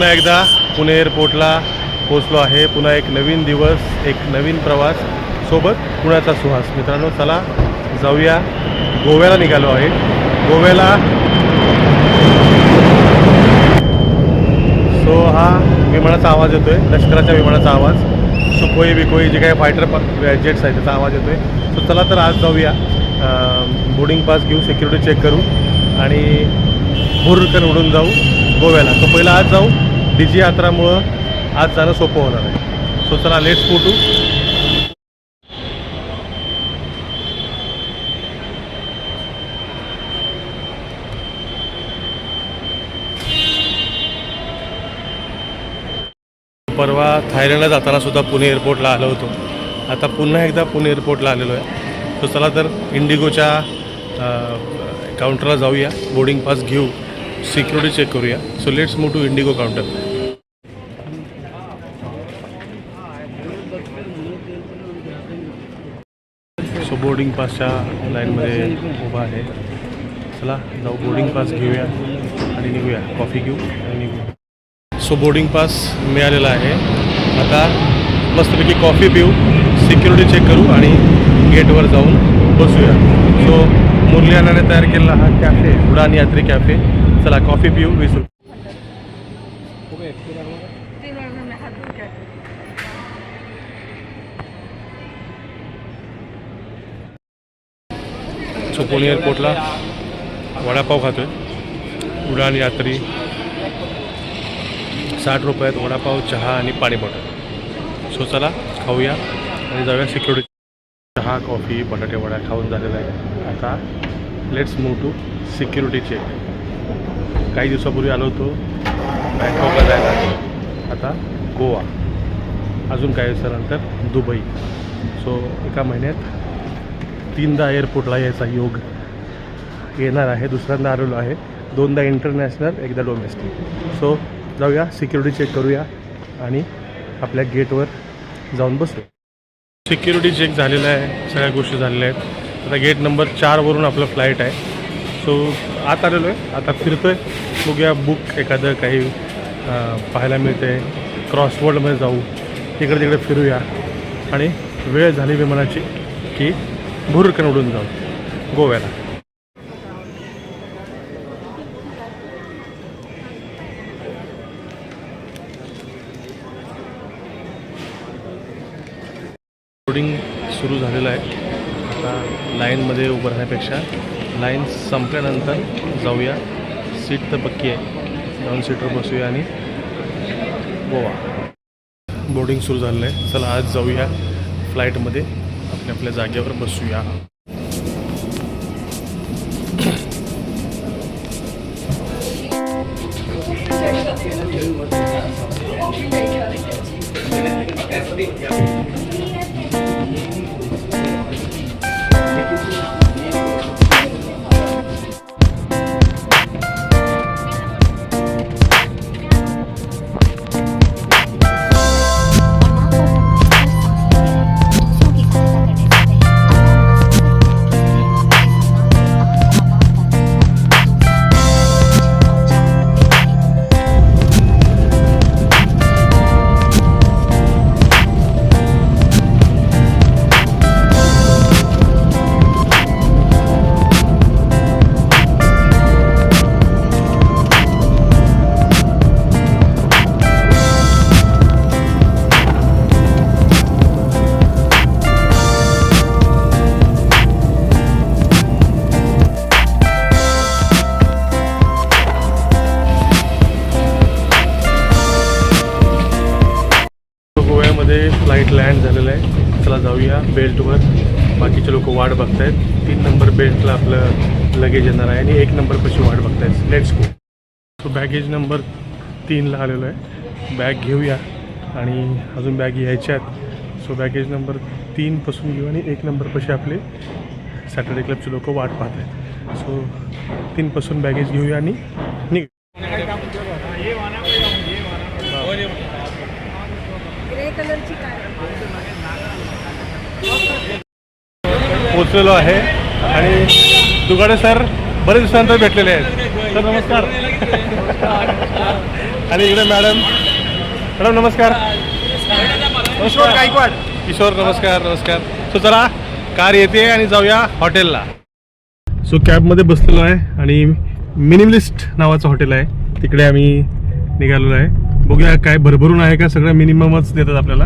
पुन्हा एकदा पुणे एअरपोर्टला पोचलो आहे. पुन्हा एक नवीन दिवस एक नवीन प्रवास सोबत पुण्याचा सुहास. मित्रांनो चला जाऊया. गोव्याला निघालो आहे. गोव्याला. सो हा विमानाचा आवाज येतोय. लष्कराच्या विमानाचा आवाज. सुखोई बिकोई जे काही फायटर जेट्स आहेत त्याचा आवाज येतोय. सो चला तर आज जाऊया. बोर्डिंग पास घेऊ सिक्युरिटी चेक करू आणि भुरकन उडून जाऊ गोव्याला. तो पहिला आज जाऊ. डी जी यात्रामुळं आज जाणं सोपं होणार आहे. सो चला लेट्स फोटू परवा थायलंडला जाताना सुद्धा पुणे एअरपोर्टला आलो होतो. आता पुन्हा एकदा पुणे एअरपोर्टला आलेलो आहे. तो चला तर इंडिगोच्या काउंटरला जाऊया. बोर्डिंग पास घेऊ. सिक्युरिटी चेक करूया. So let's move to IndiGo counter so boarding पासच्या लाईनमध्ये उभा आहे. चला जाऊ बोर्डिंग पास घेऊया आणि निघूया. कॉफी घेऊ आणि निघूया. सो बोर्डिंग पास मिळालेला आहे. आता मस्तपैकी कॉफी पिऊ सिक्युरिटी चेक करू आणि गेटवर जाऊन बसूया. सो मुरली तयार केलेला हा कॅफे उडान यात्री कॅफे चला कॉफी पिऊ वीस रुपये पुणे एअरपोर्टला वडापाव खातोय. उडान यात्री. साठ रुपयात वडापाव चहा आणि पाणी बॉटल सो चला खाऊया आणि जाऊया सिक्युरिटी चहा कॉफी बटाटे वडा खाऊन झालेला आहे. आता let's move to security check काही दिवसापूर्वी आलो होतो बँकॉकला जायला. आता गोवा. अजून काही दिवसानंतर दुबई. सो एका महिन्यात तीनदा एअरपोर्टला यायचा योग. येणार आहे दुसऱ्यांदा आलेलो आहे. दोनदा इंटरनॅशनल एकदा डोमेस्टिक सो जाऊया सिक्युरिटी चेक करूया आणि आपल्या गेटवर जाऊन बसू. सिक्युरिटी चेक झालेला आहे सगळ्या गोष्टी झालेल्या आहेत. आता गेट नंबर चारवरून आपलं फ्लाईट आहे. सो आत आलेलो आहे आता फिरतो आहे बघूया बुक एखादं काही पाहायला मिळते क्रॉसवर्डमध्ये जाऊ. तिकडे तिकडे फिरूया. आणि वेळ झाली विमानाची की भुरकन उडून जाऊ. गोव्याला. बोर्डिंग सुरू झालेलं आहे. आता लाईनमध्ये उभं राहण्यापेक्षा लाईन संपल्यानंतर जाऊया. सीट तर पक्की आहे. दोन सीटवर बसूया आणि गोवा. बोर्डिंग सुरू झालेलं आहे. चला आज जाऊया फ्लाईटमध्ये आपल्या आपल्या जागेवर बसूया. चला जाऊया बेल्टवर. बाकीचे लोक वाट बघतायत. तीन नंबर बेल्टला आपलं लगेज येणार आहे आणि एक नंबर कशी वाट आहेत let's go so baggage number तीनला आलेलो आहे. बॅग घेऊया आणि अजून बॅग यायच्या आहेत. सो बॅगेज नंबर तीनपासून घेऊ आणि एक नंबरपाशी आपले सॅटर्डे क्लबचे लोक वाट पाहत आहेत सो तीनपासून बॅगेज घेऊया आणि निघ ग्रे कलरची कार पोचलेलो आहे. आणि दुगाडे सर बरेच दिवसानंतर भेटलेले आहेत. सर नमस्कार. आणि इकडे मॅडम. मॅडम नमस्कार. किशोर गायकवाड. किशोर नमस्कार नमस्कार. सो चला कार येते आणि जाऊया हॉटेलला. सो कॅबमध्ये बसलेलो आहे आणि मिनिमलिस्ट नावाचं हॉटेल आहे. तिकडे आम्ही निघालेलो आहे. बघूया काय भरभरून आहे का सगळं मिनिममच देतात आपल्याला.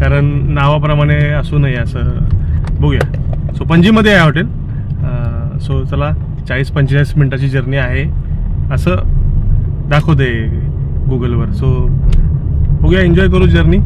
कारण नावाप्रमाणे असू नये असं बघूया. सो पणजीमध्ये आहे हॉटेल. सो चला चाळीस पंचेचाळीस मिनटाची जर्नी आहे. असं दाखवते गुगलवर सो बघूया एन्जॉय करू जर्नी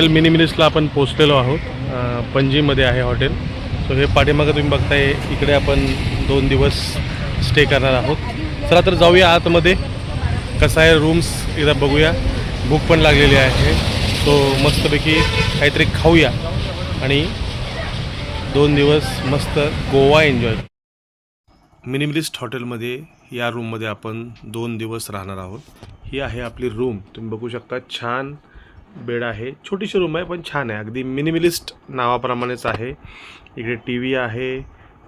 हॉटेल मिनिमिलिस्टला आपण पोचलेलो आहोत. पणजीमध्ये आहे हॉटेल. सो हे पाठीमागं तुम्ही बघताय इकडे आपण दोन दिवस स्टे करणार आहोत. चला तर जाऊया आतमध्ये. कसं आहे रूम्स एकदा बघूया. भूक पण लागलेली आहे. सो मस्तपैकी काहीतरी खाऊया. आणि दोन दिवस मस्त गोवा एन्जॉय मिनिमलिस्ट हॉटेलमध्ये या रूममध्ये आपण दोन दिवस राहणार आहोत. ही आहे आपली रूम तुम्ही बघू शकता छान बेड आहे. छोटीशी रूम आहे पण छान आहे. अगदी मिनिमलिस्ट नावाप्रमाणेच आहे. इकडे टी व्ही आहे.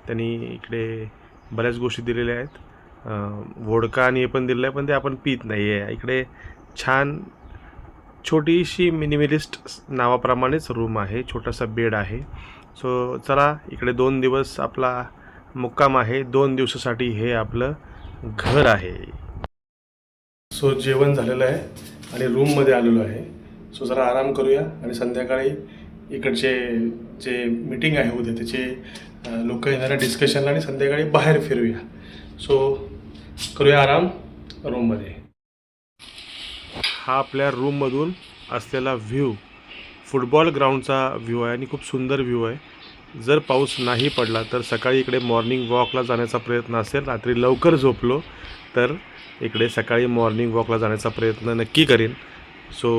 त्यांनी इकडे बऱ्याच गोष्टी दिलेल्या आहेत. वोडका आणि हे पण दिलेलं आहे पण ते आपण पित नाही आहे इकडे छान छोटीशी मिनिमलिस्ट नावाप्रमाणेच रूम आहे. छोटासा बेड आहे. सो चला इकडे दोन दिवस आपला मुक्काम आहे. दोन दिवसासाठी हे आपलं घर आहे. सो जेवण झालेलं आहे आणि रूममध्ये आलेलो आहे. सो जरा आराम करूया आणि संध्याकाळी इकडचे जे मीटिंग आहे उद्या त्याचे लोक येणाऱ्या डिस्कशनला आणि संध्याकाळी बाहेर फिरूया. सो करूया आराम रूममध्ये हा आपल्या रूममधून असलेला व्ह्यू फुटबॉल ग्राउंडचा व्ह्यू आहे आणि खूप सुंदर व्ह्यू आहे. जर पाऊस नाही पडला तर सकाळी इकडे मॉर्निंग वॉकला जाण्याचा प्रयत्न असेल रात्री लवकर झोपलो तर इकडे सकाळी मॉर्निंग वॉकला जाण्याचा प्रयत्न नक्की करीन. सो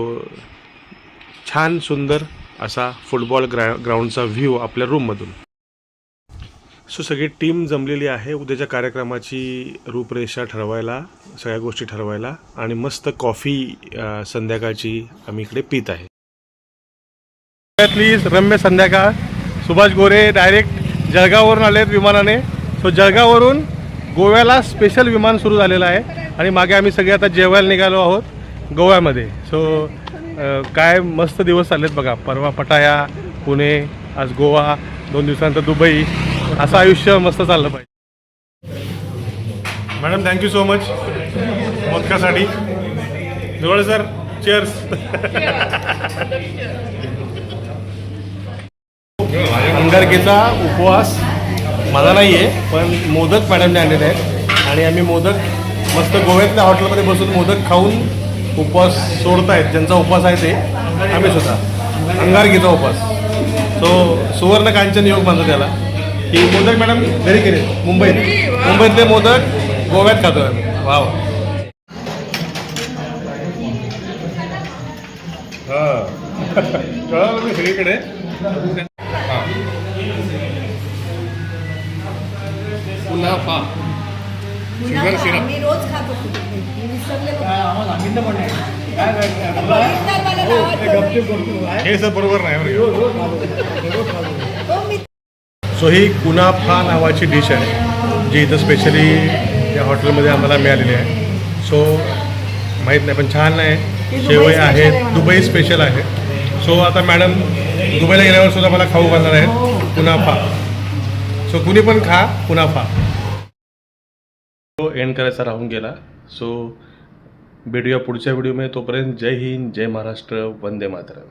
छान सुंदर असा फुटबॉल ग्रा ग्राउंडचा व्ह्यू आपल्या रूममधून सो सगळी टीम जमलेली आहे. उद्याच्या कार्यक्रमाची रूपरेषा ठरवायला सगळ्या गोष्टी ठरवायला आणि मस्त कॉफी संध्याकाळची आम्ही इकडे पित आहे. प्लीज रम्य संध्याकाळ. सुभाष गोरे डायरेक्ट जळगाववरून आहेत विमानाने. सो जळगाववरून गोव्याला स्पेशल विमान सुरू झालेलं आहे. आणि मागे आम्ही सगळे आता जेवायला निघालो आहोत गोव्यामध्ये. सो काय मस्त दिवस चाललेत बघा. परवा पटाया पुणे आज गोवा दोन दिवसानंतर दुबई. असं आयुष्य मस्त चाललं पाहिजे. Madam thank you so much मोदकासाठी जवळ सर चेअर्स अंगारकीचा उपवास माझा नाही आहे पण मोदक मॅडमने आणलेले आहेत. आणि आम्ही मोदक मस्त गोव्यातल्या हॉटेलमध्ये बसून मोदक खाऊन उपवास सोडतायत ज्यांचा उपवास आहे ते आम्ही सुद्धा. अंगारकीचा उपवास. सो सुवर्ण कांचन योग म्हणतो त्याला. की मोदक मॅडम घरी केले मुंबईत. मुंबईतले मोदक गोव्यात खातो आम्ही. वाव. हां. सगळीकडे? पुन्हा पा आम्ही रोज खातो. हे सर बरोबर नाही हो. सो ही कुनाफा नावाची डिश आहे जी इथं स्पेशली या हॉटेलमध्ये आम्हाला मिळालेली आहे. सो माहीत नाही पण छान आहे. शेवई आहे आहे. दुबई स्पेशल आहे. सो आता मॅडम दुबईला गेल्यावर सुद्धा मला खाऊ घालणार आहेत कुनाफा सो कुणी पण खा कुनाफा तो एंड करायचा राहून गेला. सो भेटूया पुढच्या व्हिडिओमध्ये तोपर्यंत जय हिंद जय महाराष्ट्र वंदे मातरम.